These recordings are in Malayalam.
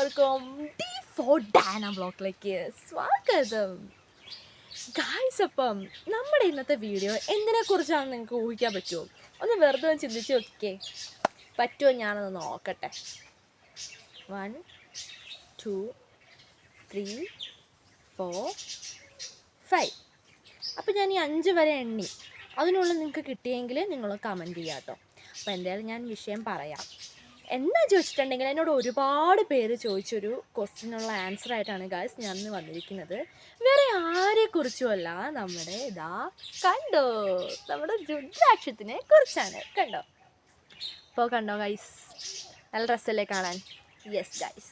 എല്ലാവർക്കും ഡി ഫോർ ഡാന ബ്ലോക്കിലേക്ക് സ്വാഗതം. ഗായ്സ് അപ്പം നമ്മുടെ ഇന്നത്തെ വീഡിയോ എന്തിനെക്കുറിച്ചാണ് നിങ്ങൾക്ക് ഊഹിക്കാൻ പറ്റുമോ? ഒന്ന് വെറുതെ ഒന്ന് ചിന്തിച്ച് നോക്കിക്കേ. പറ്റുമോ ഞാനൊന്ന് നോക്കട്ടെ. One two three four five അപ്പം ഞാൻ ഈ അഞ്ച് വരെ എണ്ണി. അതിനുള്ളിൽ നിങ്ങൾക്ക് കിട്ടിയെങ്കിൽ നിങ്ങൾ കമന്റ് ചെയ്യാം കേട്ടോ അപ്പോൾ എന്തായാലും ഞാൻ വിഷയം പറയാം. എന്താ ചോദിച്ചിട്ടുണ്ടെങ്കിൽ എന്നോട് ഒരുപാട് പേര് ചോദിച്ചൊരു ക്വസ്റ്റിനുള്ള ആൻസർ ആയിട്ടാണ് ഗായ്സ് ഞാൻ ഇന്ന് വന്നിരിക്കുന്നത്. വേറെ ആരെക്കുറിച്ചുമല്ല നമ്മുടെ ഇതാ കണ്ടോ നമ്മുടെ രുദ്രാക്ഷത്തിനെ കുറിച്ചാണ്. കണ്ടോ? അപ്പോൾ കണ്ടോ ഗൈസ് നല്ല ഡ്രസ്സല്ലേ കാണാൻ? യെസ് ഗൈസ്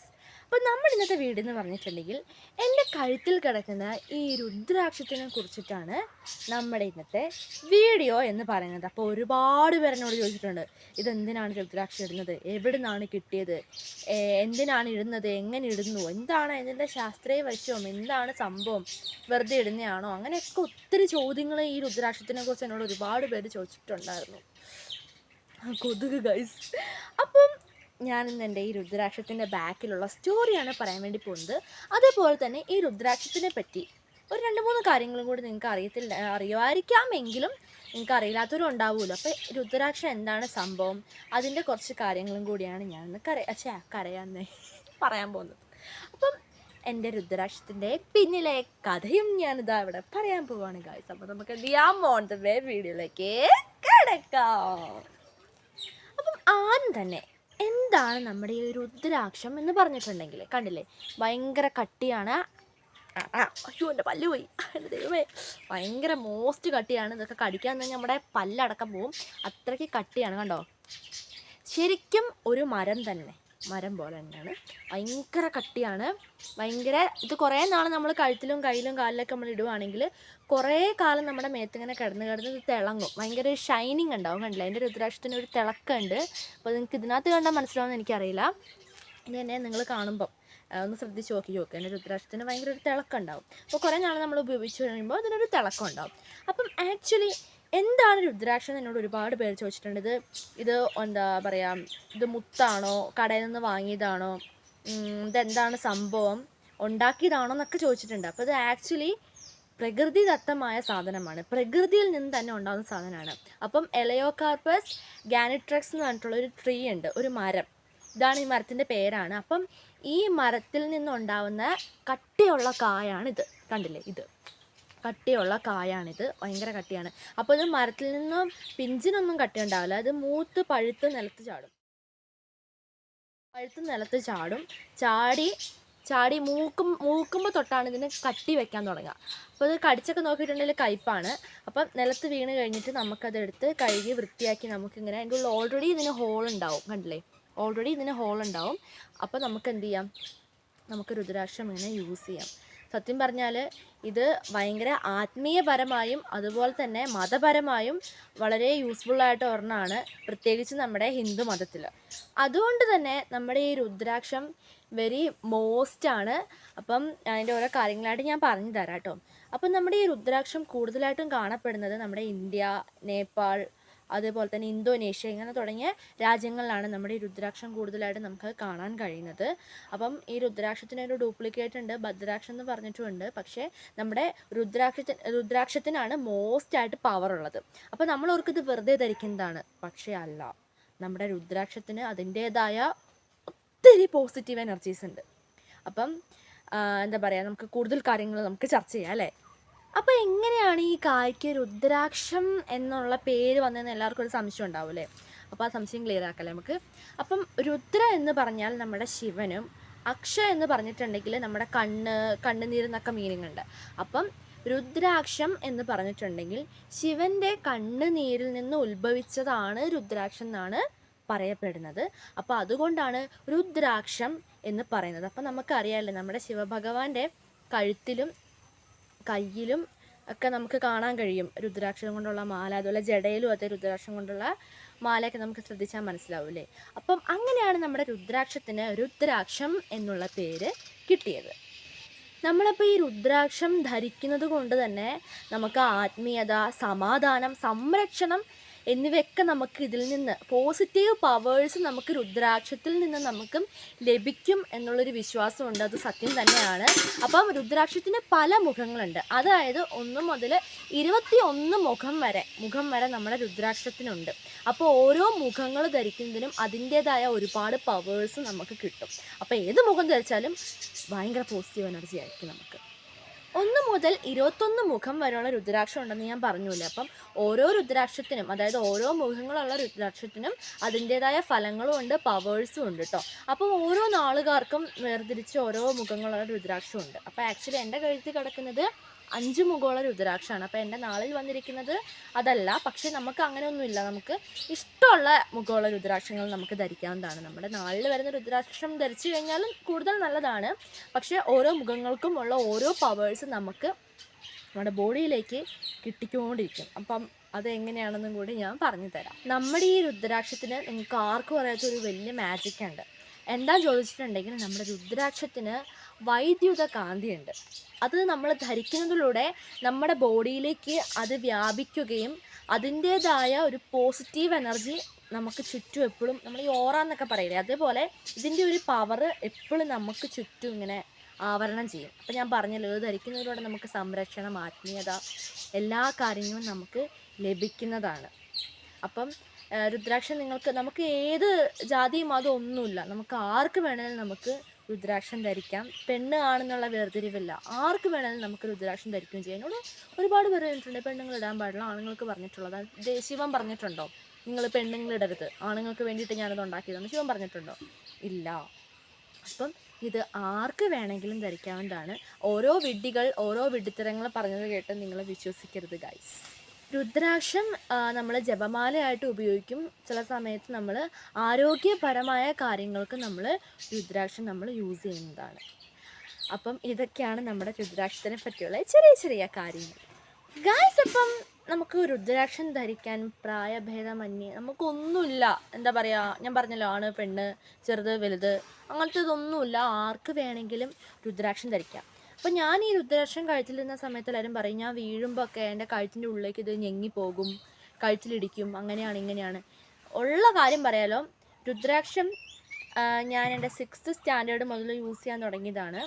അപ്പോൾ നമ്മൾ ഇന്നത്തെ വീട് എന്ന് പറഞ്ഞിട്ടുണ്ടെങ്കിൽ എന്റെ കഴുത്തിൽ കിടക്കുന്ന ഈ രുദ്രാക്ഷത്തിനെ കുറിച്ചിട്ടാണ് നമ്മുടെ ഇന്നത്തെ വീഡിയോ എന്ന് പറയുന്നത്. അപ്പോൾ ഒരുപാട് പേരെന്നോട് ചോദിച്ചിട്ടുണ്ട് ഇതെന്തിനാണ് രുദ്രാക്ഷം ഇടുന്നത്? എവിടെ നിന്നാണ് കിട്ടിയത് എന്തിനാണ് ഇടുന്നത്? എങ്ങനെ ഇടുന്നു? എന്താണ് ഇതിന്റെ ശാസ്ത്രീയ വശവും? എന്താണ് സംഭവം? വെറുതെ ഇടുന്നതാണോ അങ്ങനെയൊക്കെ ഒത്തിരി ചോദ്യങ്ങൾ ഈ രുദ്രാക്ഷത്തിനെ കുറിച്ച് എന്നോട് ഒരുപാട് പേര് ചോദിച്ചിട്ടുണ്ടായിരുന്നു. കൊതുക് ഗൈസ് അപ്പം ഞാൻ ഇന്ന് എന്റെ ഈ രുദ്രാക്ഷത്തിന്റെ ബാക്കിലുള്ള സ്റ്റോറിയാണ് പറയാൻ വേണ്ടി പോകുന്നത്. അതേപോലെ തന്നെ ഈ രുദ്രാക്ഷത്തിനെ പറ്റി ഒരു രണ്ട് മൂന്ന് കാര്യങ്ങളും കൂടി നിങ്ങൾക്ക് അറിയത്തില്ല അറിയുമായിരിക്കാമെങ്കിലും നിങ്ങൾക്ക് അറിയില്ലാത്തവരും ഉണ്ടാവുമല്ലോ. അപ്പോൾ രുദ്രാക്ഷം എന്താണ് സംഭവം? അതിന്റെ കുറച്ച് കാര്യങ്ങളും കൂടിയാണ് ഞാൻ ഇന്ന് കര അച്ഛാ കരയാന്നേ പറയാൻ പോകുന്നത്. അപ്പം എന്റെ രുദ്രാക്ഷത്തിന്റെ പിന്നിലെ കഥയും ഞാനിതാ ഇവിടെ പറയാൻ പോവാണ് ഗായ്സ് അപ്പോൾ നമുക്ക് എന്ത് ചെയ്യാം? ദ വേ വീഡിയോയിലേക്ക് കിടക്കാം. അപ്പം ആദ്യം തന്നെ എന്താണ് നമ്മുടെ ഈ രുദ്രാക്ഷം എന്ന് പറഞ്ഞിട്ടുണ്ടെങ്കിൽ കണ്ടില്ലേ? ഭയങ്കര കട്ടിയാണ്. അയ്യോ എന്റെ പല്ല് പോയി. എന്റെ ദൈവമേ. ഭയങ്കര മോസ്റ്റ് കട്ടിയാണ്. ഇതൊക്കെ കടിക്കാൻ തന്നെ നമ്മുടെ പല്ലടക്കം പോവും. അത്രയ്ക്ക് കട്ടിയാണ് കണ്ടോ? ശരിക്കും ഒരു മരം തന്നെ. മരം പോലെ തന്നെയാണ്. ഭയങ്കര കട്ടിയാണ്. ഭയങ്കര ഇത് കുറേ നാൾ നമ്മൾ കഴുത്തിലും കയ്യിലും കാലിലൊക്കെ നമ്മൾ ഇടുവാണെങ്കിൽ കുറേ കാലം നമ്മുടെ മേത്തിങ്ങനെ കിടന്ന് കിടന്ന് ഇത് തിളങ്ങും. ഭയങ്കര ഷൈനിങ് ഉണ്ടാവും കണ്ടില്ല? എന്റെ രുദ്രാക്ഷത്തിന് ഒരു തിളക്കമുണ്ട്. അപ്പോൾ നിങ്ങൾക്ക് ഇതിനകത്ത് കണ്ടാൽ മനസ്സിലാവുമെന്ന് എനിക്കറിയില്ല. ഇത് തന്നെ നിങ്ങൾ കാണുമ്പം ഒന്ന് ശ്രദ്ധിച്ച് നോക്കി നോക്കുക എന്റെ രുദ്രാക്ഷത്തിന് ഭയങ്കര ഒരു തിളക്കം ഉണ്ടാവും. അപ്പോൾ കുറേ നാൾ നമ്മൾ ഉപയോഗിച്ച് കഴിയുമ്പോൾ അതിനൊരു തിളക്കം ഉണ്ടാവും. അപ്പം ആക്ച്വലി എന്താണ് രുദ്രാക്ഷം എന്ന് എന്നോട് ഒരുപാട് പേര് ചോദിച്ചിട്ടുണ്ട്. ഇത് ഇത് എന്താ പറയുക ഇത് മുത്താണോ കടയിൽ നിന്ന് വാങ്ങിയതാണോ ഇതെന്താണ് സംഭവം ഉണ്ടാക്കിയതാണോ എന്നൊക്കെ ചോദിച്ചിട്ടുണ്ട്. അപ്പോൾ ഇത് ആക്ച്വലി പ്രകൃതിദത്തമായ സാധനമാണ്. പ്രകൃതിയിൽ നിന്ന് തന്നെ ഉണ്ടാകുന്ന സാധനമാണ്. അപ്പം എലയോകാർപ്പസ് ഗാനിട്രക്സ് എന്ന് പറഞ്ഞിട്ടുള്ള ഒരു ട്രീ ഉണ്ട് ഒരു മരം. ഇതാണ് ഈ മരത്തിന്റെ പേരാണ്. അപ്പം ഈ മരത്തിൽ നിന്നുണ്ടാവുന്ന കട്ടിയുള്ള കായാണിത് കണ്ടില്ലേ ഇത്? കട്ടിയുള്ള കായാണിത്. ഭയങ്കര കട്ടിയാണ്. അപ്പോൾ ഇത് മരത്തിൽ നിന്നും പിഞ്ചിനൊന്നും കട്ടി ഉണ്ടാവില്ല അത് മൂത്ത് പഴുത്ത് നിലത്ത് ചാടും. പഴുത്ത് നിലത്ത് ചാടും. ചാടി ചാടി മൂക്കും മൂക്കുമ്പോൾ തൊട്ടാണ് ഇതിന് കട്ടി വെക്കാൻ തുടങ്ങുക. അപ്പോൾ ഇത് കടിച്ചൊക്കെ നോക്കിയിട്ടുണ്ടെങ്കിൽ കയ്പ്പാണ് അപ്പം നിലത്ത് വീണ് കഴിഞ്ഞിട്ട് നമുക്കതെടുത്ത് കഴുകി വൃത്തിയാക്കി നമുക്കിങ്ങനെ അതിന്റെ ഉള്ളിൽ ഓൾറെഡി ഇതിന് ഹോൾ ഉണ്ടാവും. കണ്ടില്ലേ? ഓൾറെഡി ഇതിന് ഹോൾ ഉണ്ടാവും. അപ്പോൾ നമുക്ക് എന്ത് ചെയ്യാം? നമുക്ക് രുദ്രാക്ഷം ഇങ്ങനെ യൂസ് ചെയ്യാം. സത്യം പറഞ്ഞാൽ ഇത് ഭയങ്കര ആത്മീയപരമായും അതുപോലെ തന്നെ മതപരമായും വളരെ യൂസ്ഫുള്ളായിട്ട് ഒരെണ്ണമാണ് പ്രത്യേകിച്ച് നമ്മുടെ ഹിന്ദു മതത്തിൽ അതുകൊണ്ട് തന്നെ നമ്മുടെ ഈ രുദ്രാക്ഷം വെരി മോസ്റ്റ് ആണ്. അപ്പം അതിന്റെ ഓരോ കാര്യങ്ങളായിട്ട് ഞാൻ പറഞ്ഞു തരാം കേട്ടോ. അപ്പം നമ്മുടെ ഈ രുദ്രാക്ഷം കൂടുതലായിട്ടും കാണപ്പെടുന്നത് നമ്മുടെ ഇന്ത്യ നേപ്പാൾ അതേപോലെ തന്നെ ഇന്തോനേഷ്യ ഇങ്ങനെ തുടങ്ങിയ രാജ്യങ്ങളിലാണ് നമ്മുടെ ഈ രുദ്രാക്ഷം കൂടുതലായിട്ട് നമുക്ക് കാണാൻ കഴിയുന്നത്. അപ്പം ഈ രുദ്രാക്ഷത്തിന് ഒരു ഡ്യൂപ്ലിക്കേറ്റ് ഉണ്ട് ഭദ്രാക്ഷം എന്ന് പറഞ്ഞിട്ടുമുണ്ട്. പക്ഷേ നമ്മുടെ രുദ്രാക്ഷത്തിന് രുദ്രാക്ഷത്തിനാണ് മോസ്റ്റ് ആയിട്ട് പവർ ഉള്ളത്. അപ്പോൾ നമ്മൾ ഓർക്ക് ഇത് വെറുതെ ധരിക്കുന്നതാണ് പക്ഷേ അല്ല. നമ്മുടെ രുദ്രാക്ഷത്തിന് അതിന്റേതായ ഒത്തിരി പോസിറ്റീവ് എനർജീസ് ഉണ്ട്. അപ്പം എന്താ പറയുക നമുക്ക് കൂടുതൽ കാര്യങ്ങൾ നമുക്ക് ചർച്ച ചെയ്യാം അല്ലേ? അപ്പോൾ എങ്ങനെയാണ് ഈ കായ്ക്ക് രുദ്രാക്ഷം എന്നുള്ള പേര് വന്നതെന്ന് എല്ലാവർക്കും ഒരു സംശയം ഉണ്ടാവും അല്ലേ? അപ്പോൾ ആ സംശയം ക്ലിയർ ആക്കല്ലേ നമുക്ക്. അപ്പം രുദ്ര എന്ന് പറഞ്ഞാൽ നമ്മുടെ ശിവനും അക്ഷ എന്ന് പറഞ്ഞിട്ടുണ്ടെങ്കിൽ നമ്മുടെ കണ്ണ് കണ്ണുനീരെന്നൊക്കെ മീനിങ് ഉണ്ട്. അപ്പം രുദ്രാക്ഷം എന്ന് പറഞ്ഞിട്ടുണ്ടെങ്കിൽ ശിവന്റെ കണ്ണുനീരിൽ നിന്ന് ഉത്ഭവിച്ചതാണ് രുദ്രാക്ഷം എന്നാണ് പറയപ്പെടുന്നത്. അപ്പോൾ അതുകൊണ്ടാണ് രുദ്രാക്ഷം എന്ന് പറയുന്നത്. അപ്പം നമുക്കറിയാമല്ലോ നമ്മുടെ ശിവഭഗവാന്റെ കഴുത്തിലും കയ്യിലും ഒക്കെ നമുക്ക് കാണാൻ കഴിയും. രുദ്രാക്ഷം കൊണ്ടുള്ള മാല അതുപോലെ ജടയിലും അതെ രുദ്രാക്ഷം കൊണ്ടുള്ള മാലയൊക്കെ നമുക്ക് ശ്രദ്ധിച്ചാൽ മനസ്സിലാവില്ലേ? അപ്പം അങ്ങനെയാണ് നമ്മുടെ രുദ്രാക്ഷത്തിന് രുദ്രാക്ഷം എന്നുള്ള പേര് കിട്ടിയത്. നമ്മളപ്പോൾ ഈ രുദ്രാക്ഷം ധരിക്കുന്നത് കൊണ്ട് തന്നെ നമുക്ക് ആത്മീയത സമാധാനം സംരക്ഷണം എന്നിവയൊക്കെ നമുക്ക് ഇതിൽ നിന്ന് പോസിറ്റീവ് പവേഴ്സ് നമുക്ക് രുദ്രാക്ഷത്തിൽ നിന്ന് നമുക്ക് ലഭിക്കും എന്നുള്ളൊരു വിശ്വാസമുണ്ട്. അത് സത്യം തന്നെയാണ്. അപ്പം രുദ്രാക്ഷത്തിന് പല മുഖങ്ങളുണ്ട്. അതായത് ഒന്ന് മുതൽ ഇരുപത്തി ഒന്ന് മുഖം വരെ മുഖം വരെ നമ്മുടെ രുദ്രാക്ഷത്തിനുണ്ട്. അപ്പോൾ ഓരോ മുഖങ്ങൾ ധരിക്കുന്നതിനും അതിന്റേതായ ഒരുപാട് പവേഴ്സ് നമുക്ക് കിട്ടും. അപ്പോൾ ഏത് മുഖം ധരിച്ചാലും ഭയങ്കര പോസിറ്റീവ് എനർജി ആയിരിക്കും നമുക്ക്. ഒന്ന് മുതൽ ഇരുപത്തൊന്ന് മുഖം വരെയുള്ള രുദ്രാക്ഷം ഉണ്ടെന്ന് ഞാൻ പറഞ്ഞില്ല. അപ്പം ഓരോ രുദ്രാക്ഷത്തിനും അതായത് ഓരോ മുഖങ്ങളുള്ള രുദ്രാക്ഷത്തിനും അതിന്റേതായ ഫലങ്ങളും ഉണ്ട് പവേഴ്സും ഉണ്ട് കേട്ടോ അപ്പം ഓരോ നാളുകാർക്കും വേർതിരിച്ച് ഓരോ മുഖങ്ങളുള്ള രുദ്രാക്ഷം ഉണ്ട്. അപ്പോൾ ആക്ച്വലി എന്റെ കഴുത്തിൽ കിടക്കുന്നത് അഞ്ച് മുഖമുള്ള രുദ്രാക്ഷമാണ് അപ്പോൾ എന്റെ നാളിൽ വന്നിരിക്കുന്നത് അതല്ല. പക്ഷേ നമുക്ക് അങ്ങനെയൊന്നുമില്ല. നമുക്ക് ഇഷ്ടമുള്ള മുഖമുള്ള രുദ്രാക്ഷങ്ങൾ നമുക്ക് ധരിക്കാവുന്നതാണ്. നമ്മുടെ നാളിൽ വരുന്ന രുദ്രാക്ഷം ധരിച്ചു കഴിഞ്ഞാലും കൂടുതൽ നല്ലതാണ്. പക്ഷേ ഓരോ മുഖങ്ങൾക്കും ഉള്ള ഓരോ പവേഴ്സ് നമുക്ക് നമ്മുടെ ബോഡിയിലേക്ക് കിട്ടിക്കൊണ്ടിരിക്കും. അപ്പം അതെങ്ങനെയാണെന്നും കൂടി ഞാൻ പറഞ്ഞു തരാം നമ്മുടെ ഈ രുദ്രാക്ഷത്തിന് നിങ്ങൾക്ക് ആർക്കും അറിയാത്ത ഒരു വലിയ മാജിക് ഉണ്ട്. എന്താ ചോദിച്ചിട്ടുണ്ടെങ്കിൽ നമ്മുടെ രുദ്രാക്ഷത്തിന് വൈദ്യുത കാന്തിയുണ്ട് അത് നമ്മൾ ധരിക്കുന്നതിലൂടെ നമ്മുടെ ബോഡിയിലേക്ക് അത് വ്യാപിക്കുകയും അതിന്റേതായ ഒരു പോസിറ്റീവ് എനർജി നമുക്ക് ചുറ്റും എപ്പോഴും നമ്മൾ ഈ ഓറ എന്നൊക്കെ പറയില്ലേ അതേപോലെ ഇതിന്റെ ഒരു പവർ എപ്പോഴും നമുക്ക് ചുറ്റും ഇങ്ങനെ ആവരണം ചെയ്യും. അപ്പോൾ ഞാൻ പറഞ്ഞല്ലോ ഇത് ധരിക്കുന്നതിലൂടെ നമുക്ക് സംരക്ഷണം ആത്മീയത എല്ലാ കാര്യങ്ങളും നമുക്ക് ലഭിക്കുന്നതാണ്. അപ്പം രുദ്രാക്ഷം നിങ്ങൾക്ക് നമുക്ക് ഏത് ജാതിയും അതൊന്നുമില്ല. നമുക്ക് ആർക്ക് വേണമെങ്കിലും നമുക്ക് രുദ്രാക്ഷം ധരിക്കാം. പെണ്ണ് ആണെന്നുള്ള വേർതിരിവില്ല. ആർക്ക് വേണമെങ്കിലും നമുക്ക് രുദ്രാക്ഷം ധരിക്കുകയും ചെയ്യാം. എന്നോട് ഒരുപാട് പേര് പറഞ്ഞിട്ടുണ്ട് പെണ്ണുങ്ങൾ ഇടാൻ പാടില്ല ആണുങ്ങൾക്ക് പറഞ്ഞിട്ടുള്ളത്. ശിവൻ പറഞ്ഞിട്ടുണ്ടോ? നിങ്ങൾ പെണ്ണുങ്ങൾ ഇടരുത്. ആണുങ്ങൾക്ക് വേണ്ടിയിട്ട് ഞാനത് ഉണ്ടാക്കിയതെന്ന് ശിവൻ പറഞ്ഞിട്ടുണ്ടോ? ഇല്ല. അപ്പം ഇത് ആർക്ക് വേണമെങ്കിലും ധരിക്കാവുന്നതാണ് ഓരോ വിഡ്ഢികൾ ഓരോ വിഡ്ഢിത്തരങ്ങൾ പറഞ്ഞത് കേട്ട് നിങ്ങൾ വിശ്വസിക്കരുത് ഗൈസ് രുദ്രാക്ഷം നമ്മൾ ജപമാലയായിട്ട് ഉപയോഗിക്കും. ചില സമയത്ത് നമ്മൾ ആരോഗ്യപരമായ കാര്യങ്ങൾക്ക് നമ്മൾ രുദ്രാക്ഷം നമ്മൾ യൂസ് ചെയ്യുന്നതാണ്. അപ്പം ഇതൊക്കെയാണ് നമ്മുടെ രുദ്രാക്ഷത്തിനെ പറ്റിയുള്ള ചെറിയ ചെറിയ കാര്യങ്ങൾ. ഗായ്സ് അപ്പം നമുക്ക് രുദ്രാക്ഷം ധരിക്കാൻ പ്രായഭേദമന്യേ നമുക്കൊന്നുമില്ല. എന്താ പറയുക ഞാൻ പറഞ്ഞല്ലോ ആണ് പെണ്ണ് ചെറുത് വലുത് അങ്ങനത്തെ ഇതൊന്നുമില്ല ആർക്ക് വേണമെങ്കിലും രുദ്രാക്ഷം ധരിക്കാം. അപ്പം ഞാൻ ഈ രുദ്രാക്ഷം കഴുത്തിലിരുന്ന സമയത്ത് എല്ലാവരും പറയും ഞാൻ വീഴുമ്പോൾ ഒക്കെ എന്റെ കഴുത്തിന്റെ ഉള്ളിലേക്ക് ഇത് ഞെങ്ങിപ്പോകും കഴുത്തിലിടിക്കും അങ്ങനെയാണ് ഇങ്ങനെയാണ്. ഉള്ള കാര്യം പറയാലോ രുദ്രാക്ഷം ഞാൻ എന്റെ സിക്സ്ത് സ്റ്റാൻഡേർഡ് മുതൽ യൂസ് ചെയ്യാൻ തുടങ്ങിയതാണ്.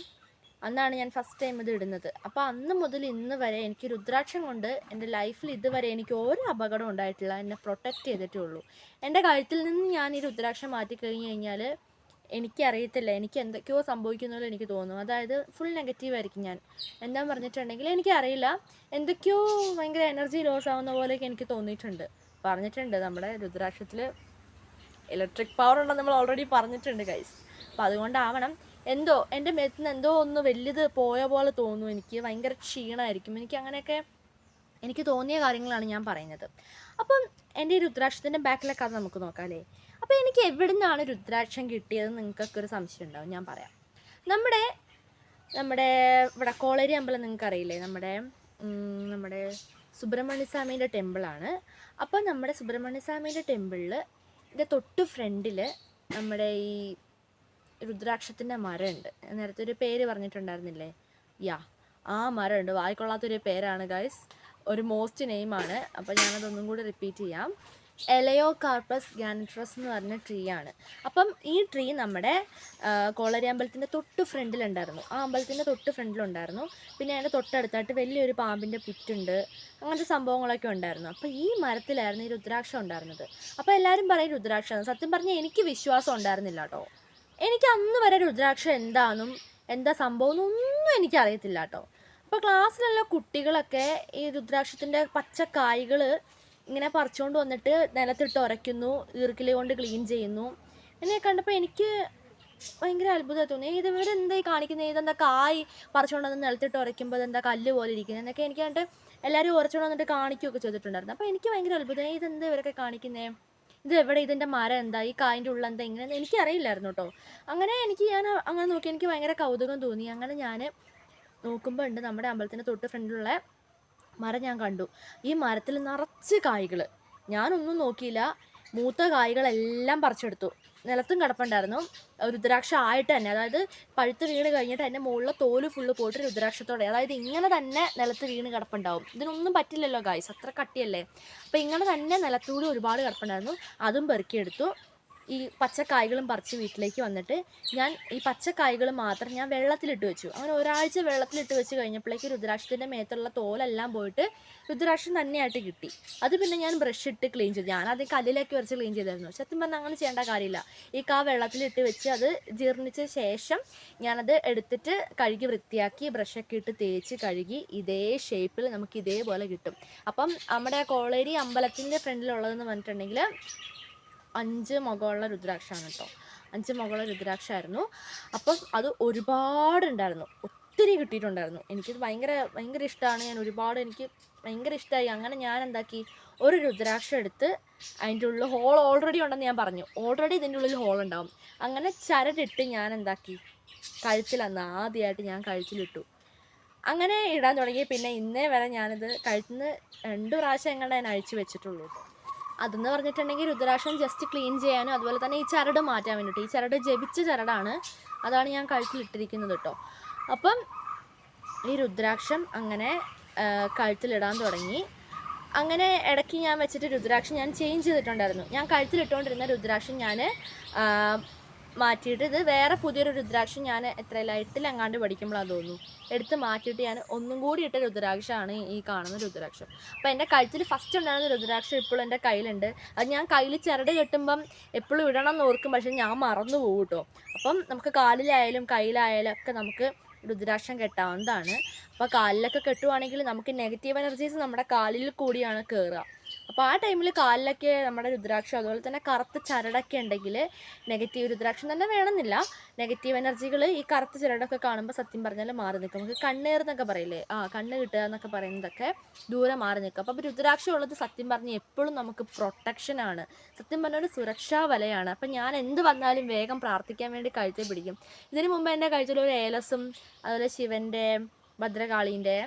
അന്നാണ് ഞാൻ ഫസ്റ്റ് ടൈം ഇത് ഇടുന്നത്. അപ്പോൾ അന്ന് മുതൽ ഇന്ന് വരെ എനിക്ക് രുദ്രാക്ഷം കൊണ്ട് എന്റെ ലൈഫിൽ ഇതുവരെ എനിക്ക് ഒരു അപകടം ഉണ്ടായിട്ടില്ല. എന്നെ പ്രൊട്ടക്റ്റ് ചെയ്തിട്ടേ ഉള്ളൂ. എന്റെ കഴുത്തിൽ നിന്ന് ഞാൻ ഈ രുദ്രാക്ഷം മാറ്റി കഴിഞ്ഞ് കഴിഞ്ഞാൽ എനിക്കറിയത്തില്ല. എനിക്ക് എന്തൊക്കെയോ സംഭവിക്കുന്നല്ലോ എനിക്ക് തോന്നും. അതായത് ഫുൾ നെഗറ്റീവ് ആയിരിക്കും ഞാൻ. എന്താ പറഞ്ഞിട്ടുണ്ടെങ്കിൽ എനിക്കറിയില്ല. എന്തൊക്കെയോ ഭയങ്കര എനർജി ലോസ് ആവുന്ന പോലെയൊക്കെ എനിക്ക് തോന്നിയിട്ടുണ്ട്. പറഞ്ഞിട്ടുണ്ട് നമ്മുടെ രുദ്രാക്ഷത്തിൽ ഇലക്ട്രിക് പവർ ഉണ്ടെന്ന് നമ്മൾ ഓൾറെഡി പറഞ്ഞിട്ടുണ്ട് ഗൈസ് അപ്പോൾ അതുകൊണ്ടാവണം. എന്തോ എന്റെ മേത്തുനിന്ന് എന്തോ ഒന്ന് വലിയത് പോയ പോലെ തോന്നും എനിക്ക്. ഭയങ്കര ക്ഷീണമായിരിക്കും എനിക്ക് അങ്ങനെയൊക്കെ എനിക്ക് തോന്നിയ കാര്യങ്ങളാണ് ഞാൻ പറയുന്നത്. അപ്പം എന്റെ ഈ രുദ്രാക്ഷത്തിന്റെ ബാക്കിലെ കഥ നമുക്ക് നോക്കാം അല്ലേ? അപ്പോൾ എനിക്ക് എവിടെ നിന്നാണ് രുദ്രാക്ഷം കിട്ടിയത് നിങ്ങൾക്കൊക്കെ ഒരു സംശയം ഉണ്ടാവും ഞാൻ പറയാം. നമ്മുടെ നമ്മുടെ ഇവിടെ കോളേരി അമ്പലം നിങ്ങൾക്ക് അറിയില്ലേ നമ്മുടെ നമ്മുടെ സുബ്രഹ്മണ്യ സ്വാമീന്റെ ടെമ്പിളാണ്. അപ്പോൾ നമ്മുടെ സുബ്രഹ്മണ്യ സ്വാമീന്റെ ടെമ്പിളിൽ ഇതിന്റെ തൊട്ട് ഫ്രണ്ടിൽ നമ്മുടെ ഈ രുദ്രാക്ഷത്തിന്റെ മരമുണ്ട്. നേരത്തെ ഒരു പേര് പറഞ്ഞിട്ടുണ്ടായിരുന്നില്ലേ? യാ ആ മരമുണ്ട്. വായിക്കൊള്ളാത്തൊരു പേരാണ് ഗൈസ് ഒരു മോസ്റ്റ് നെയിമാണ് അപ്പോൾ ഞാനതൊന്നും കൂടി റിപ്പീറ്റ് ചെയ്യാം. എലയോ കാർപ്പസ് ഗാനിട്രസ് എന്ന് പറഞ്ഞ ട്രീ ആണ്. അപ്പം ഈ ട്രീ നമ്മുടെ കോളരി അമ്പലത്തിന്റെ തൊട്ട് ഫ്രണ്ടിലുണ്ടായിരുന്നു. ആ അമ്പലത്തിന്റെ തൊട്ട് ഫ്രണ്ടിലുണ്ടായിരുന്നു. പിന്നെ അതിന്റെ തൊട്ടടുത്തായിട്ട് വലിയൊരു പാമ്പിന്റെ പുറ്റുണ്ട്. അങ്ങനത്തെ സംഭവങ്ങളൊക്കെ ഉണ്ടായിരുന്നു. അപ്പോൾ ഈ മരത്തിലായിരുന്നു ഈ രുദ്രാക്ഷം ഉണ്ടായിരുന്നത്. അപ്പോൾ എല്ലാവരും പറയും രുദ്രാക്ഷം സത്യം പറഞ്ഞാൽ എനിക്ക് വിശ്വാസം ഉണ്ടായിരുന്നില്ല കേട്ടോ. എനിക്ക് അന്ന് വരെ രുദ്രാക്ഷം എന്താണെന്നും എന്താ സംഭവം എന്നൊന്നും എനിക്കറിയത്തില്ല കേട്ടോ. അപ്പോൾ ക്ലാസ്സിലുള്ള കുട്ടികളൊക്കെ ഈ രുദ്രാക്ഷത്തിന്റെ പച്ച ഇങ്ങനെ പറിച്ചുകൊണ്ട് വന്നിട്ട് നിലത്തിട്ട് ഉരയ്ക്കുന്നു ഈർക്കിലി കൊണ്ട് ക്ലീൻ ചെയ്യുന്നു. എന്നെ കണ്ടപ്പോൾ എനിക്ക് ഭയങ്കര അത്ഭുതമായി തോന്നി. ഇത് ഇവരെന്തായി കാണിക്കുന്നത് ഇതെന്താ കായ് പറിച്ചുകൊണ്ട് വന്ന് നിലത്തിട്ട് ഉരയ്ക്കുമ്പോൾ ഇതെന്താ കല്ല് പോലെ ഇരിക്കുന്നത് എന്നൊക്കെ എനിക്ക് കണ്ടിട്ട് എല്ലാവരും ഉറച്ചുകൊണ്ട് വന്നിട്ട് കാണിക്കുകയൊക്കെ ചെയ്തിട്ടുണ്ടായിരുന്നു. അപ്പോൾ എനിക്ക് ഭയങ്കര അത്ഭുതം. ഇതെന്താ ഇവരൊക്കെ കാണിക്കുന്നത് ഇത് എവിടെ? ഇതിന്റെ മരം എന്താ? ഈ കായന്റെ ഉള്ളിൽ എന്താ ഇങ്ങനെ? എനിക്കറിയില്ലായിരുന്നു കേട്ടോ. അങ്ങനെ എനിക്ക് ഞാൻ അങ്ങനെ നോക്കി എനിക്ക് ഭയങ്കര കൗതുകം തോന്നി. അങ്ങനെ ഞാൻ നോക്കുമ്പോൾ ഉണ്ട് നമ്മുടെ അമ്പലത്തിന്റെ തൊട്ട് ഫ്രണ്ടിലുള്ള മരം ഞാൻ കണ്ടു. ഈ മരത്തിൽ നിറച്ച് കായ്കൾ ഞാനൊന്നും നോക്കിയില്ല. മൂത്ത കായ്കളെല്ലാം പറിച്ചെടുത്തു. നിലത്തും കിടപ്പുണ്ടായിരുന്നു. രുദ്രാക്ഷ ആയിട്ട് തന്നെ. അതായത് പഴുത്ത് വീണ് കഴിഞ്ഞിട്ട് അതിന്റെ മുകളിലെ തോൽ ഫുള്ള് പോയിട്ട് രുദ്രാക്ഷത്തോടെ. അതായത് ഇങ്ങനെ തന്നെ നിലത്ത് വീണ് കിടപ്പുണ്ടാവും. ഇതിനൊന്നും പറ്റില്ലല്ലോ ഗായ്സ് അത്ര കട്ടിയല്ലേ. അപ്പോൾ ഇങ്ങനെ തന്നെ നിലത്തൂടി ഒരുപാട് കിടപ്പുണ്ടായിരുന്നു. അതും പെറുക്കിയെടുത്തു. ഈ പച്ചക്കായ്കളും പറിച്ച് വീട്ടിലേക്ക് വന്നിട്ട് ഞാൻ ഈ പച്ചക്കായ്കൾ മാത്രം ഞാൻ വെള്ളത്തിലിട്ട് വെച്ചു. അങ്ങനെ ഒരാഴ്ച വെള്ളത്തിലിട്ട് വെച്ച് കഴിഞ്ഞപ്പോഴേക്ക് രുദ്രാക്ഷത്തിന്റെ മേത്തുള്ള തോലെല്ലാം പോയിട്ട് രുദ്രാക്ഷം തന്നെയായിട്ട് കിട്ടി. അത് പിന്നെ ഞാൻ ബ്രഷ് ഇട്ട് ക്ലീൻ ചെയ്തു. ഞാൻ ആദ്യം കല്ലിലേക്ക് വരച്ച് ക്ലീൻ ചെയ്തായിരുന്നു. സത്യം പറഞ്ഞാൽ അങ്ങനെ ചെയ്യേണ്ട കാര്യമില്ല. ഈ കാ വെള്ളത്തിലിട്ട് വെച്ച് അത് ജീർണിച്ച ശേഷം ഞാനത് എടുത്തിട്ട് കഴുകി വൃത്തിയാക്കി ബ്രഷൊക്കെ ഇട്ട് തേച്ച് കഴുകി ഇതേ ഷേപ്പിൽ നമുക്ക് ഇതേപോലെ കിട്ടും. അപ്പം നമ്മുടെ കോളേരി അമ്പലത്തിന്റെ ഫ്രണ്ടിലുള്ളതെന്ന് പറഞ്ഞിട്ടുണ്ടെങ്കിൽ അഞ്ച് മുഖമുള്ള രുദ്രാക്ഷമാണ് കേട്ടോ അഞ്ച് മുഖമുള്ള രുദ്രാക്ഷമായിരുന്നു അപ്പം അത് ഒരുപാടുണ്ടായിരുന്നു. ഒത്തിരി കിട്ടിയിട്ടുണ്ടായിരുന്നു. എനിക്കിത് ഭയങ്കര ഭയങ്കര ഇഷ്ടമാണ്. ഞാൻ ഒരുപാട് എനിക്ക് ഭയങ്കര ഇഷ്ടമായി അങ്ങനെ ഞാൻ എന്താക്കി? ഒരു രുദ്രാക്ഷം എടുത്ത് അതിന്റെ ഉള്ളിൽ ഹോൾ ഓൾറെഡി ഉണ്ടെന്ന് ഞാൻ പറഞ്ഞു. ഓൾറെഡി ഇതിന്റെ ഉള്ളിൽ ഹോൾ ഉണ്ടാവും. അങ്ങനെ ചരടിട്ട് ഞാൻ എന്താക്കി? കഴുത്തിലന്ന് ആദ്യമായിട്ട് ഞാൻ കഴുത്തിലിട്ടു. അങ്ങനെ ഇടാൻ തുടങ്ങി. പിന്നെ ഇന്നേ വരെ ഞാനിത് കഴുത്തിൽ നിന്ന് രണ്ട് പ്രാവശ്യം എങ്ങനെ ഞാൻ അഴിച്ചു വെച്ചിട്ടുള്ളൂ. അതെന്ന് പറഞ്ഞിട്ടുണ്ടെങ്കിൽ രുദ്രാക്ഷം ജസ്റ്റ് ക്ലീൻ ചെയ്യാനും അതുപോലെ തന്നെ ഈ ചരട് മാറ്റാൻ വേണ്ടിയിട്ട്. ഈ ചരട് ജപിച്ച ചരടാണ് അതാണ് ഞാൻ കഴുത്തിലിട്ടിരിക്കുന്നത് കേട്ടോ അപ്പം ഈ രുദ്രാക്ഷം അങ്ങനെ കഴുത്തിലിടാൻ തുടങ്ങി. അങ്ങനെ ഇടയ്ക്ക് ഞാൻ വെച്ചിട്ട് രുദ്രാക്ഷം ഞാൻ ചേഞ്ച് ചെയ്തിട്ടുണ്ടായിരുന്നു. ഞാൻ കഴുത്തിലിട്ടുകൊണ്ടിരുന്ന രുദ്രാക്ഷം ഞാൻ മാറ്റിയിട്ട് ഇത് വേറെ പുതിയൊരു രുദ്രാക്ഷം ഞാൻ എത്രയില്ല എട്ടിലെങ്ങാണ്ട് പഠിക്കുമ്പോഴാണ് തോന്നുന്നു. എടുത്ത് മാറ്റിയിട്ട് ഞാൻ ഒന്നും കൂടി ഇട്ട രുദ്രാക്ഷമാണ് ഈ കാണുന്ന രുദ്രാക്ഷം. അപ്പോൾ എന്റെ കഴുത്തിൽ ഫസ്റ്റ് ഉണ്ടായിരുന്ന രുദ്രാക്ഷം ഇപ്പോഴും എന്റെ കയ്യിലുണ്ട്. അത് ഞാൻ കയ്യിൽ ചിരട് കെട്ടുമ്പം എപ്പോഴും ഇടണം എന്ന് ഓർക്കും. പക്ഷേ ഞാൻ മറന്നു പോകും കേട്ടോ. അപ്പം നമുക്ക് കാലിലായാലും കയ്യിലായാലും ഒക്കെ നമുക്ക് രുദ്രാക്ഷം കെട്ടാവുന്നതാണ്. അപ്പോൾ കാലിലൊക്കെ കെട്ടുവാണെങ്കിൽ നമുക്ക് നെഗറ്റീവ് എനർജീസ് നമ്മുടെ കാലിൽ കൂടിയാണ് കയറുക അപ്പോൾ ആ ടൈമിൽ കാലിലൊക്കെ നമ്മുടെ രുദ്രാക്ഷം അതുപോലെ തന്നെ കറുത്ത ചരടൊക്കെ ഉണ്ടെങ്കിൽ നെഗറ്റീവ് രുദ്രാക്ഷം തന്നെ വേണമെന്നില്ല. നെഗറ്റീവ് എനർജികൾ ഈ കറുത്ത ചരടൊക്കെ കാണുമ്പോൾ സത്യം പറഞ്ഞാൽ മാറി നിൽക്കും. നമുക്ക് കണ്ണേർന്നൊക്കെ പറയില്ലേ? ആ കണ്ണ് കിട്ടുക എന്നൊക്കെ പറയുന്നതൊക്കെ ദൂരെ മാറി നിൽക്കും. അപ്പോൾ രുദ്രാക്ഷം ഉള്ളത് സത്യം പറഞ്ഞ് എപ്പോഴും നമുക്ക് പ്രൊട്ടക്ഷനാണ് സത്യം പറഞ്ഞ ഒരു സുരക്ഷാ വലയാണ്. അപ്പം ഞാൻ എന്ത് വന്നാലും വേഗം പ്രാർത്ഥിക്കാൻ വേണ്ടി കഴുത്തിൽ പിടിക്കും. ഇതിന് മുമ്പ് എന്റെ കഴുത്തിൽ ഒരു ഏലസും അതുപോലെ ശിവന്റെ ഭദ്രകാളീന്റെ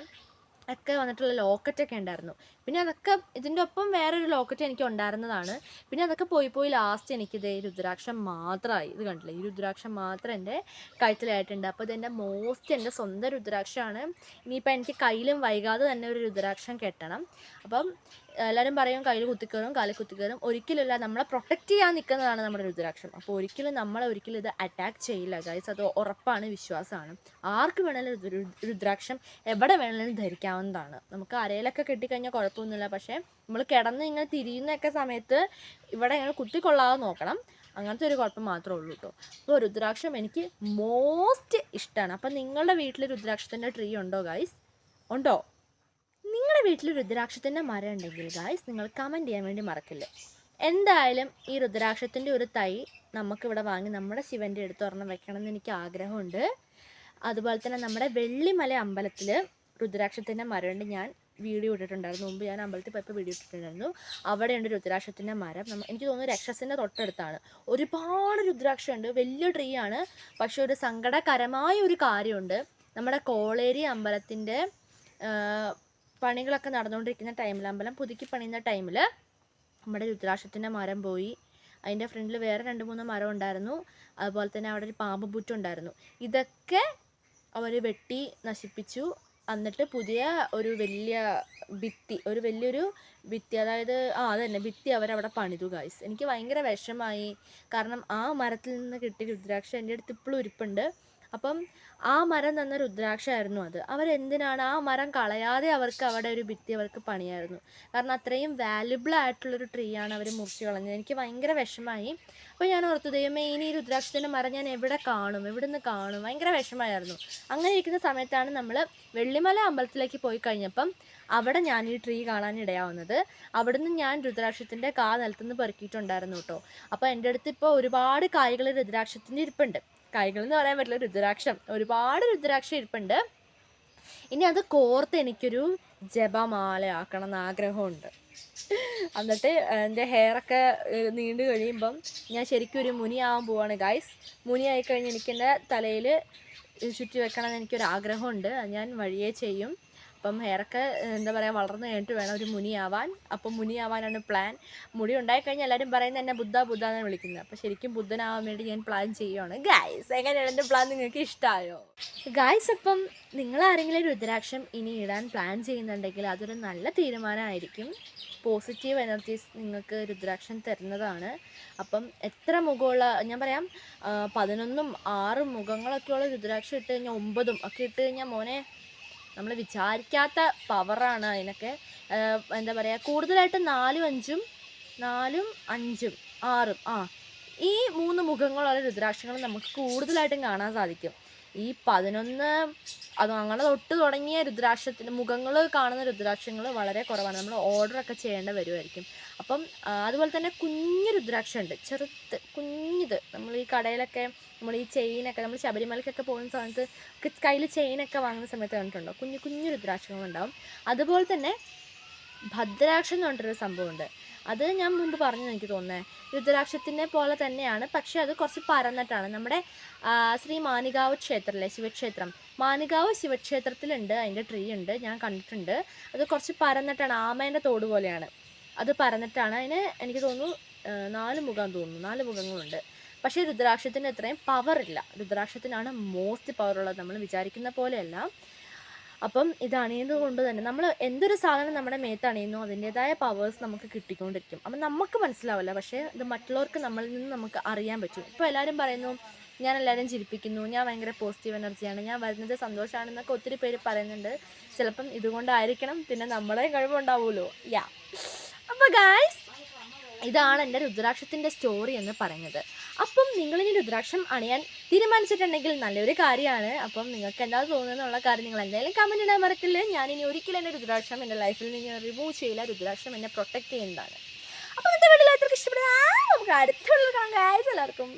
ഒക്കെ വന്നിട്ടുള്ള ലോക്കറ്റൊക്കെ ഉണ്ടായിരുന്നു. പിന്നെ അതൊക്കെ ഇതിന്റെ ഒപ്പം വേറൊരു ലോക്കറ്റ് എനിക്ക് ഉണ്ടായിരുന്നതാണ്. പിന്നെ അതൊക്കെ പോയി പോയി ലാസ്റ്റ് എനിക്കിത് രുദ്രാക്ഷം മാത്രമായി. ഇത് കണ്ടില്ലേ? ഈ രുദ്രാക്ഷം മാത്രം എന്റെ കഴുത്തിലായിട്ടുണ്ട്. അപ്പോൾ ഇതെന്റെ മോസ്റ്റ് എന്റെ സ്വന്തം രുദ്രാക്ഷമാണ്. ഇനിയിപ്പോൾ എനിക്ക് കയ്യിലും വൈകാതെ തന്നെ ഒരു രുദ്രാക്ഷം കെട്ടണം. അപ്പം എല്ലാവരും പറയും കയ്യിൽ കുത്തിക്കയറും കാലിൽ കുത്തിക്കയറും. ഒരിക്കലുമില്ല നമ്മളെ പ്രൊട്ടക്റ്റ് ചെയ്യാൻ നിൽക്കുന്നതാണ് നമ്മുടെ രുദ്രാക്ഷം. അപ്പോൾ ഒരിക്കലും നമ്മളെ ഒരിക്കലും ഇത് അറ്റാക്ക് ചെയ്യില്ല ഗൈസ് അത് ഉറപ്പാണ് വിശ്വാസമാണ്. ആർക്ക് വേണമെങ്കിലും രുദ്രാക്ഷം എവിടെ വേണമെങ്കിലും ധരിക്കാവുന്നതാണ്. നമുക്ക് അരയിലൊക്കെ കെട്ടിക്കഴിഞ്ഞാൽ കുഴപ്പമൊന്നുമില്ല. പക്ഷേ നമ്മൾ കിടന്ന് ഇങ്ങനെ തിരിയുന്നൊക്കെ സമയത്ത് ഇവിടെ ഇങ്ങനെ കുത്തിക്കൊള്ളാതെ നോക്കണം. അങ്ങനത്തെ ഒരു കുഴപ്പം മാത്രമേ ഉള്ളൂ കേട്ടോ. അപ്പോൾ രുദ്രാക്ഷം എനിക്ക് മോസ്റ്റ് ഇഷ്ടമാണ്. അപ്പം നിങ്ങളുടെ വീട്ടിൽ രുദ്രാക്ഷത്തിന്റെ ട്രീ ഉണ്ടോ ഗൈസ് ഉണ്ടോ? നിങ്ങളുടെ വീട്ടിൽ രുദ്രാക്ഷത്തിന്റെ മരം ഉണ്ടെങ്കിൽ ഗായ്സ് നിങ്ങൾ കമന്റ് ചെയ്യാൻ വേണ്ടി മറക്കില്ല? എന്തായാലും ഈ രുദ്രാക്ഷത്തിന്റെ ഒരു തൈ നമുക്കിവിടെ വാങ്ങി നമ്മുടെ ശിവന്റെ അടുത്ത് ഒരെണ്ണം വെക്കണം എന്ന് എനിക്ക് ആഗ്രഹമുണ്ട്. അതുപോലെ തന്നെ നമ്മുടെ വെള്ളിമല അമ്പലത്തിൽ രുദ്രാക്ഷത്തിന്റെ മരമുണ്ട്. ഞാൻ വീഡിയോ ഇട്ടിട്ടുണ്ടായിരുന്നു. മുമ്പ് ഞാൻ അമ്പലത്തിൽ പോയപ്പോൾ വീഡിയോ ഇട്ടിട്ടുണ്ടായിരുന്നു. അവിടെയുണ്ട് രുദ്രാക്ഷത്തിന്റെ മരം. എനിക്ക് തോന്നുന്നു രക്ഷസിന്റെ തൊട്ടടുത്താണ്. ഒരുപാട് രുദ്രാക്ഷമുണ്ട്. വലിയ ട്രീ ആണ് പക്ഷെ ഒരു സങ്കടകരമായ ഒരു കാര്യമുണ്ട്. നമ്മുടെ കോളേരി അമ്പലത്തിന്റെ പണികളൊക്കെ നടന്നുകൊണ്ടിരിക്കുന്ന ടൈമിൽ അമ്പലം പുതുക്കി പണിയുന്ന ടൈമിൽ നമ്മുടെ രുദ്രാക്ഷത്തിന്റെ മരം പോയി. അതിന്റെ ഫ്രണ്ടിൽ വേറെ രണ്ട് മൂന്ന് മരം ഉണ്ടായിരുന്നു. അതുപോലെ തന്നെ അവിടെ ഒരു പാമ്പ് പുറ്റുണ്ടായിരുന്നു ഇതൊക്കെ അവർ വെട്ടി നശിപ്പിച്ചു. എന്നിട്ട് പുതിയ ഒരു വലിയ ഭിത്തി ഒരു വലിയൊരു ഭിത്തി അതായത് ആ അതന്നെ ഭിത്തി അവരവിടെ പണിതു ഗായ്സ് എനിക്ക് ഭയങ്കര വിഷമായി. കാരണം ആ മരത്തിൽ നിന്ന് കിട്ടിയ രുദ്രാക്ഷ എന്റെ അടുത്ത് ഇപ്പോഴും ഇരിപ്പുണ്ട്. അപ്പം ആ മരം തന്ന രുദ്രാക്ഷമായിരുന്നു അത്. അവരെന്തിനാണ് ആ മരം കളയാതെ അവർക്ക് അവിടെ ഒരു ഭിത്തി അവർക്ക് പണിയായിരുന്നു? കാരണം അത്രയും വാല്യുബിൾ ആയിട്ടുള്ളൊരു ട്രീ ആണ് അവർ മുറിച്ച് കളഞ്ഞത്. എനിക്ക് ഭയങ്കര വിഷമായി. അപ്പോൾ ഞാൻ ഓർത്തു ദൈവമേ ഇനി ഈ രുദ്രാക്ഷത്തിന്റെ മരം ഞാൻ എവിടെ കാണും? എവിടെ നിന്ന് കാണും? ഭയങ്കര വിഷമമായിരുന്നു അങ്ങനെ ഇരിക്കുന്ന സമയത്താണ് നമ്മൾ വെള്ളിമല അമ്പലത്തിലേക്ക് പോയി കഴിഞ്ഞപ്പം അവിടെ ഞാൻ ഈ ട്രീ കാണാൻ ഇടയാവുന്നത്. അവിടുന്ന് ഞാൻ രുദ്രാക്ഷത്തിന്റെ കാ നിലത്തുനിന്ന് പെറുക്കിയിട്ടുണ്ടായിരുന്നു കേട്ടോ. അപ്പോൾ എന്റെ അടുത്ത് ഇപ്പോൾ ഒരുപാട് കായ്കൾ രുദ്രാക്ഷത്തിന്റെ ഇരിപ്പുണ്ട്. കായ്കൾ എന്ന് പറയാൻ പറ്റില്ല രുദ്രാക്ഷം. ഒരുപാട് രുദ്രാക്ഷം ഇരിപ്പുണ്ട്. ഇനി അത് കോർത്ത് എനിക്കൊരു ജപമാലയാക്കണം എന്ന് ആഗ്രഹമുണ്ട്. എന്നിട്ട് എന്റെ ഹെയറൊക്കെ നീണ്ടു കഴിയുമ്പം ഞാൻ ശരിക്കും ഒരു മുനിയാവാൻ പോവാണ് ഗൈസ്. മുനിയായി കഴിഞ്ഞ് എനിക്കെന്റെ തലയിൽ ചുറ്റി വെക്കണം എന്ന് എനിക്കൊരു ആഗ്രഹമുണ്ട് അത് ഞാൻ വഴിയേ ചെയ്യും. അപ്പം ഹെയറൊക്കെ എന്താ പറയുക വളർന്നു കഴിഞ്ഞിട്ട് വേണം ഒരു മുനിയാവാൻ. അപ്പം മുനിയാവാനാണ് പ്ലാൻ മുടി ഉണ്ടായിക്കഴിഞ്ഞാൽ എല്ലാവരും പറയുന്നത് എന്നെ ബുദ്ധ ബുദ്ധ എന്നാണ് വിളിക്കുന്നത്. അപ്പോൾ ശരിക്കും ബുദ്ധനാവാൻ വേണ്ടി ഞാൻ പ്ലാൻ ചെയ്യുവാണ്. ഗായ്സ് എങ്ങനെയാണ് എന്റെ പ്ലാൻ നിങ്ങൾക്ക് ഇഷ്ടമായോ ഗായ്സ് അപ്പം നിങ്ങൾ ആരെങ്കിലും രുദ്രാക്ഷം ഇനി ഇടാൻ പ്ലാൻ ചെയ്യുന്നുണ്ടെങ്കിൽ അതൊരു നല്ല തീരുമാനമായിരിക്കും. പോസിറ്റീവ് എനർജീസ് നിങ്ങൾക്ക് രുദ്രാക്ഷം തരുന്നതാണ്. അപ്പം എത്ര മുഖമുള്ള ഞാൻ പറയാം പതിനൊന്നും ആറും മുഖങ്ങളൊക്കെയുള്ള രുദ്രാക്ഷം ഇട്ട് കഴിഞ്ഞാൽ ഒമ്പതും ഒക്കെ ഇട്ട് കഴിഞ്ഞാൽ മോനെ നമ്മൾ വിചാരിക്കാത്ത പവറാണ് അതിനൊക്കെ. എന്താ പറയുക കൂടുതലായിട്ട് നാലും അഞ്ചും നാലും അഞ്ചും ആറും ആ. ഈ മൂന്ന് മുഖങ്ങളുള്ള രുദ്രാക്ഷങ്ങൾ നമുക്ക് കൂടുതലായിട്ടും കാണാൻ സാധിക്കും. ഈ പതിനൊന്ന് അത് അങ്ങനെ തൊട്ട് തുടങ്ങിയ രുദ്രാക്ഷത്തിന് മുഖങ്ങൾ കാണുന്ന രുദ്രാക്ഷങ്ങൾ വളരെ കുറവാണ്. നമ്മൾ ഓർഡറൊക്കെ ചെയ്യേണ്ട വരുമായിരിക്കും അപ്പം അതുപോലെ തന്നെ കുഞ്ഞു രുദ്രാക്ഷമുണ്ട് ചെറുത്ത് കുഞ്ഞിത്. നമ്മൾ ഈ കടയിലൊക്കെ നമ്മൾ ഈ ചെയിനൊക്കെ നമ്മൾ ശബരിമലയ്ക്കൊക്കെ പോകുന്ന സമയത്ത് കയ്യിൽ ചെയിനൊക്കെ വാങ്ങുന്ന സമയത്ത് കണ്ടിട്ടുണ്ടോ? കുഞ്ഞു കുഞ്ഞു രുദ്രാക്ഷങ്ങളുണ്ടാവും. അതുപോലെ തന്നെ ഭദ്രാക്ഷം എന്ന് പറഞ്ഞിട്ടൊരു സംഭവമുണ്ട്. അത് ഞാൻ മുമ്പ് പറഞ്ഞു എനിക്ക് തോന്നുന്നത് രുദ്രാക്ഷത്തിനെ പോലെ തന്നെയാണ് പക്ഷേ അത് കുറച്ച് പരന്നിട്ടാണ്. നമ്മുടെ ശ്രീ മാനികാവ് ക്ഷേത്രത്തിലെ ശിവക്ഷേത്രം? മാനികാവ് ശിവക്ഷേത്രത്തിലുണ്ട് അതിന്റെ ട്രീ ഉണ്ട് ഞാൻ കണ്ടിട്ടുണ്ട്. അത് കുറച്ച് പരന്നിട്ടാണ് ആമേന്റെ തോട് പോലെയാണ്. അത് പരന്നിട്ടാണ് അതിന് എനിക്ക് തോന്നുന്നു നാല് മുഖം തോന്നുന്നു നാല് മുഖങ്ങളുണ്ട്. പക്ഷേ രുദ്രാക്ഷത്തിന് ഇത്രയും ഇല്ല. രുദ്രാക്ഷത്തിനാണ് മോസ്റ്റ് പവർ ഉള്ളത്. നമ്മൾ വിചാരിക്കുന്ന പോലെയല്ല. അപ്പം ഇത് അണിയുന്നത് കൊണ്ട് തന്നെ നമ്മൾ എന്തൊരു സാധനം നമ്മുടെ മേത്ത് അണിയുന്നു അതിന്റെതായ പവേഴ്സ് നമുക്ക് കിട്ടിക്കൊണ്ടിരിക്കും. അപ്പം നമുക്ക് മനസ്സിലാവില്ല. പക്ഷേ ഇത് മറ്റുള്ളവർക്ക് നമ്മളിൽ നിന്ന് നമുക്ക് അറിയാൻ പറ്റും. ഇപ്പോൾ എല്ലാവരും പറയുന്നു ഞാൻ എല്ലാവരും ചിരിപ്പിക്കുന്നു. ഞാൻ ഭയങ്കര പോസിറ്റീവ് എനർജിയാണ് ഞാൻ വരുന്നത് സന്തോഷമാണെന്നൊക്കെ ഒത്തിരി പേര് പറയുന്നുണ്ട്. ചിലപ്പം ഇതുകൊണ്ടായിരിക്കണം പിന്നെ നമ്മളെ കഴിവുണ്ടാവുമല്ലോ. യാ അപ്പം ഗായ്സ് ഇതാണ് എന്റെ രുദ്രാക്ഷത്തിന്റെ സ്റ്റോറി എന്ന് പറയുന്നത്. അപ്പം നിങ്ങളിനി രുദ്രാക്ഷം അണിയാൻ തീരുമാനിച്ചിട്ടുണ്ടെങ്കിൽ നല്ലൊരു കാര്യമാണ്. അപ്പം നിങ്ങൾക്ക് എന്താ തോന്നുന്നുള്ള കാര്യം നിങ്ങൾ എന്തായാലും കമന്റ് ഇടാൻ മറക്കില്ല. ഞാനിനി ഒരിക്കലും എന്റെ രുദ്രാക്ഷം എന്റെ ലൈഫിൽ നിന്ന് റിമൂവ് ചെയ്യില്ല. രുദ്രാക്ഷം എന്നെ പ്രൊട്ടക്റ്റ് ചെയ്യുന്നതാണ്. അപ്പോൾ ഇന്നത്തെ വീട്ടിൽ എല്ലാവർക്കും ഇഷ്ടപ്പെടുന്ന നമുക്ക് അടുത്തുള്ള കാണാൻ എല്ലാവർക്കും